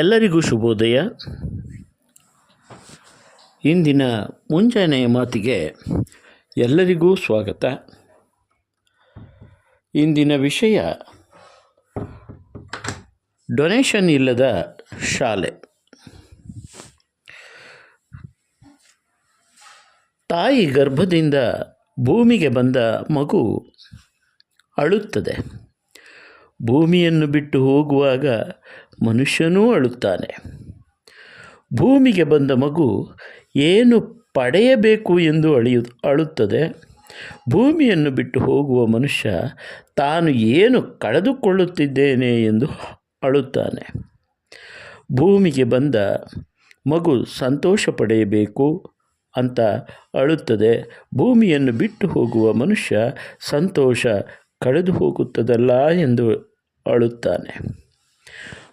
ಎಲ್ಲರಿಗೂ ಶುಭೋದಯ. ಇಂದಿನ ಮುಂಜಾನೆಯ ಮಾತಿಗೆ ಎಲ್ಲರಿಗೂ ಸ್ವಾಗತ. ಇಂದಿನ ವಿಷಯ ಡೊನೇಷನ್ ಇಲ್ಲದ ಶಾಲೆ. ತಾಯಿ ಗರ್ಭದಿಂದ ಭೂಮಿಗೆ ಬಂದ ಮಗು ಅಳುತ್ತದೆ. ಭೂಮಿಯನ್ನು ಬಿಟ್ಟು ಹೋಗುವಾಗ ಮನುಷ್ಯನೂ ಅಳುತ್ತಾನೆ. ಭೂಮಿಗೆ ಬಂದ ಮಗು ಏನು ಪಡೆಯಬೇಕು ಎಂದು ಅಳಿಯು, ಅಳುತ್ತದೆ? ಭೂಮಿಯನ್ನು ಬಿಟ್ಟು ಹೋಗುವ ಮನುಷ್ಯ ತಾನು ಏನು ಕಳೆದುಕೊಳ್ಳುತ್ತಿದ್ದೇನೆ ಎಂದು ಅಳುತ್ತಾನೆ. ಭೂಮಿಗೆ ಬಂದ ಮಗು ಸಂತೋಷ ಪಡೆಯಬೇಕು ಅಂತ ಅಳುತ್ತದೆ. ಭೂಮಿಯನ್ನು ಬಿಟ್ಟು ಹೋಗುವ ಮನುಷ್ಯ ಸಂತೋಷ ಕಳೆದು ಹೋಗುತ್ತದಲ್ಲ ಎಂದು ಅಳುತ್ತಾನೆ.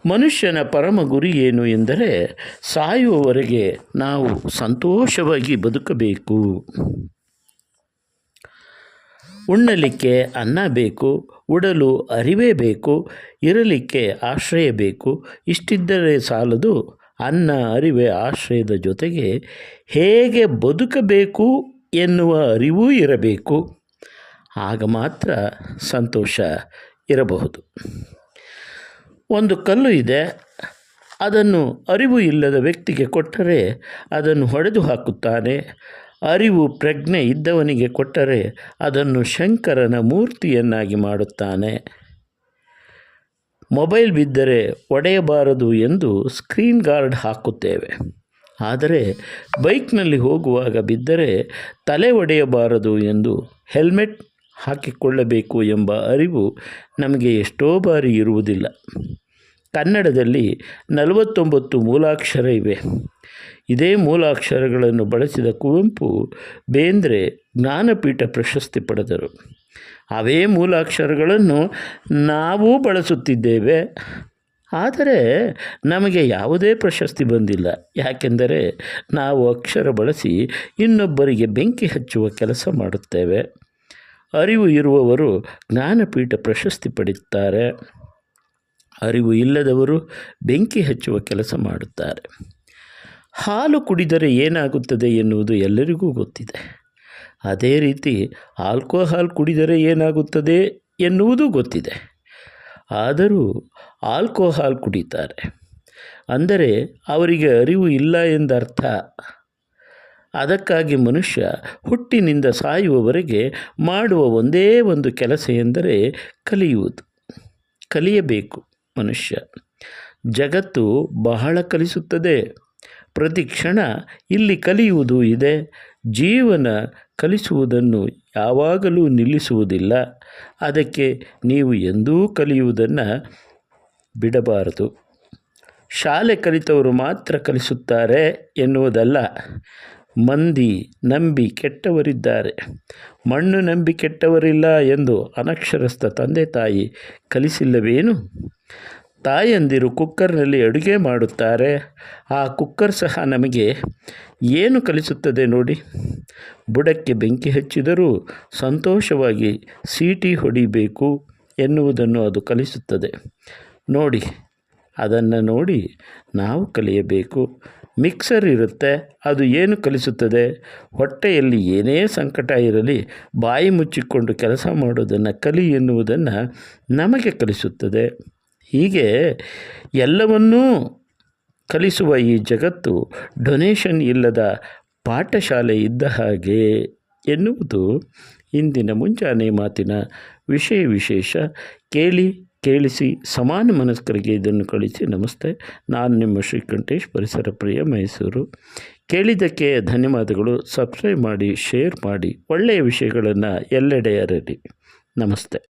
ಮನುಷ್ಯನ ಪರಮ ಗುರಿ ಏನು ಎಂದರೆ ಸಾಯುವವರೆಗೆ ನಾವು ಸಂತೋಷವಾಗಿ ಬದುಕಬೇಕು. ಉಣ್ಣಲಿಕ್ಕೆ ಅನ್ನ ಬೇಕು, ಉಡಲು ಅರಿವೇ ಬೇಕು, ಇರಲಿಕ್ಕೆ ಆಶ್ರಯ ಬೇಕು, ಇಷ್ಟಿದ್ದರೆ ಸಾಲದು ಅನ್ನ ಅರಿವೆ ಆಶ್ರಯದ ಜೊತೆಗೆ ಹೇಗೆ ಬದುಕಬೇಕು ಎನ್ನುವ ಅರಿವೂ ಇರಬೇಕು. ಆಗ ಮಾತ್ರ ಸಂತೋಷ ಇರಬಹುದು. ಒಂದು ಕಲ್ಲು ಇದೆ, ಅದನ್ನು ಅರಿವು ಇಲ್ಲದ ವ್ಯಕ್ತಿಗೆ ಕೊಟ್ಟರೆ ಅದನ್ನು ಹೊಡೆದು ಹಾಕುತ್ತಾನೆ. ಅರಿವು ಪ್ರಜ್ಞೆ ಇದ್ದವನಿಗೆ ಕೊಟ್ಟರೆ ಅದನ್ನು ಶಂಕರನ ಮೂರ್ತಿಯನ್ನಾಗಿ ಮಾಡುತ್ತಾನೆ. ಮೊಬೈಲ್ ಬಿದ್ದರೆ ಒಡೆಯಬಾರದು ಎಂದು ಸ್ಕ್ರೀನ್ ಗಾರ್ಡ್ ಹಾಕುತ್ತೇವೆ. ಆದರೆ ಬೈಕ್ನಲ್ಲಿ ಹೋಗುವಾಗ ಬಿದ್ದರೆ ತಲೆ ಒಡೆಯಬಾರದು ಎಂದು ಹೆಲ್ಮೆಟ್ ಹಾಕಿಕೊಳ್ಳಬೇಕು ಎಂಬ ಅರಿವು ನಮಗೆ ಎಷ್ಟೋ ಬಾರಿ ಇರುವುದಿಲ್ಲ. ಕನ್ನಡದಲ್ಲಿ ನಲವತ್ತೊಂಬತ್ತು ಮೂಲಾಕ್ಷರ ಇವೆ. ಇದೇ ಮೂಲಾಕ್ಷರಗಳನ್ನು ಬಳಸಿದ ಕುವೆಂಪು ಬೇಂದ್ರೆ ಜ್ಞಾನಪೀಠ ಪ್ರಶಸ್ತಿ ಪಡೆದರು. ಅವೇ ಮೂಲಾಕ್ಷರಗಳನ್ನು ನಾವೂ ಬಳಸುತ್ತಿದ್ದೇವೆ. ಆದರೆ ನಮಗೆ ಯಾವುದೇ ಪ್ರಶಸ್ತಿ ಬಂದಿಲ್ಲ. ಯಾಕೆಂದರೆ ನಾವು ಅಕ್ಷರ ಬಳಸಿ ಇನ್ನೊಬ್ಬರಿಗೆ ಬೆಂಕಿ ಹಚ್ಚುವ ಕೆಲಸ ಮಾಡುತ್ತೇವೆ. ಅರಿವು ಇರುವವರು ಜ್ಞಾನಪೀಠ ಪ್ರಶಸ್ತಿ ಪಡೆಯುತ್ತಾರೆ. ಅರಿವು ಇಲ್ಲದವರು ಬೆಂಕಿ ಹಚ್ಚುವ ಕೆಲಸ ಮಾಡುತ್ತಾರೆ. ಹಾಲು ಕುಡಿದರೆ ಏನಾಗುತ್ತದೆ ಎನ್ನುವುದು ಎಲ್ಲರಿಗೂ ಗೊತ್ತಿದೆ. ಅದೇ ರೀತಿ ಆಲ್ಕೋಹಾಲ್ ಕುಡಿದರೆ ಏನಾಗುತ್ತದೆ ಎನ್ನುವುದು ಗೊತ್ತಿದೆ. ಆದರೂ ಆಲ್ಕೋಹಾಲ್ ಕುಡಿತಾರೆ. ಅಂದರೆ ಅವರಿಗೆ ಅರಿವು ಇಲ್ಲ ಎಂದರ್ಥ. ಅದಕ್ಕಾಗಿ ಮನುಷ್ಯ ಹುಟ್ಟಿನಿಂದ ಸಾಯುವವರೆಗೆ ಮಾಡುವ ಒಂದೇ ಒಂದು ಕೆಲಸ ಎಂದರೆ ಕಲಿಯುವುದು. ಕಲಿಯಬೇಕು ಮನುಷ್ಯ. ಜಗತ್ತು ಬಹಳ ಕಲಿಸುತ್ತದೆ. ಪ್ರತಿ ಕ್ಷಣ ಇಲ್ಲಿ ಕಲಿಯುವುದು ಇದೆ. ಜೀವನ ಕಲಿಸುವುದನ್ನು ಯಾವಾಗಲೂ ನಿಲ್ಲಿಸುವುದಿಲ್ಲ. ಅದಕ್ಕೆ ನೀವು ಎಂದೂ ಕಲಿಯುವುದನ್ನು ಬಿಡಬಾರದು. ಶಾಲೆ ಕಲಿತವರು ಮಾತ್ರ ಕಲಿಸುತ್ತಾರೆ ಎನ್ನುವುದಲ್ಲ. ಮಂದಿ ನಂಬಿ ಕೆಟ್ಟವರಿದ್ದಾರೆ. ಮಣ್ಣು ನಂಬಿ ಕೆಟ್ಟವರಿಲ್ಲ ಎಂದು ಅನಕ್ಷರಸ್ಥ ತಂದೆ ತಾಯಿ ಕಲಿಸಿಲ್ಲವೇನು? ತಾಯಂದಿರು ಕುಕ್ಕರ್ನಲ್ಲಿ ಅಡುಗೆ ಮಾಡುತ್ತಾರೆ. ಆ ಕುಕ್ಕರ್ ಸಹ ನಮಗೆ ಏನು ಕಲಿಸುತ್ತದೆ ನೋಡಿ? ಬುಡಕ್ಕೆ ಬೆಂಕಿ ಹಚ್ಚಿದರೂ ಸಂತೋಷವಾಗಿ ಸೀಟಿ ಹೊಡಿಬೇಕು ಎನ್ನುವುದನ್ನು ಅದು ಕಲಿಸುತ್ತದೆ. ನೋಡಿ ಅದನ್ನು ನೋಡಿ ನಾವು ಕಲಿಯಬೇಕು. ಮಿಕ್ಸರ್ ಇರುತ್ತೆ, ಅದು ಏನು ಕಲಿಸುತ್ತದೆ? ಹೊಟ್ಟೆಯಲ್ಲಿ ಏನೇ ಸಂಕಟ ಇರಲಿ, ಬಾಯಿ ಮುಚ್ಚಿಕೊಂಡು ಕೆಲಸ ಮಾಡೋದನ್ನು, ಕಲಿ ಎನ್ನುವುದನ್ನು ನಮಗೆ ಕಲಿಸುತ್ತದೆ. ಹೀಗೆ ಎಲ್ಲವನ್ನೂ ಕಲಿಸುವ ಈ ಜಗತ್ತು ಡೊನೇಷನ್ ಇಲ್ಲದ ಪಾಠಶಾಲೆ ಇದ್ದ ಹಾಗೆ ಎನ್ನುವುದು ಇಂದಿನ ಮುಂಜಾನೆ ಮಾತಿನ ವಿಷಯ ವಿಶೇಷ. ಕೇಳಿ ಕೇಳಿಸಿ ಸಮಾನ ಮನಸ್ಕರಿಗೆ ಇದನ್ನು ಕಳಿಸಿ ನಮಸ್ತೆ. ನಾನು ನಿಮ್ಮ ಶ್ರೀಕಂಠೇಶ್ ಪರಿಸರ ಪ್ರಿಯ ಮೈಸೂರು. ಕೇಳಿದ್ದಕ್ಕೆ ಧನ್ಯವಾದಗಳು. ಸಬ್ಸ್ಕ್ರೈಬ್ ಮಾಡಿ, ಶೇರ್ ಮಾಡಿ. ಒಳ್ಳೆಯ ವಿಷಯಗಳನ್ನು ಎಲ್ಲೆಡೆ ಅರಲಿ ನಮಸ್ತೆ.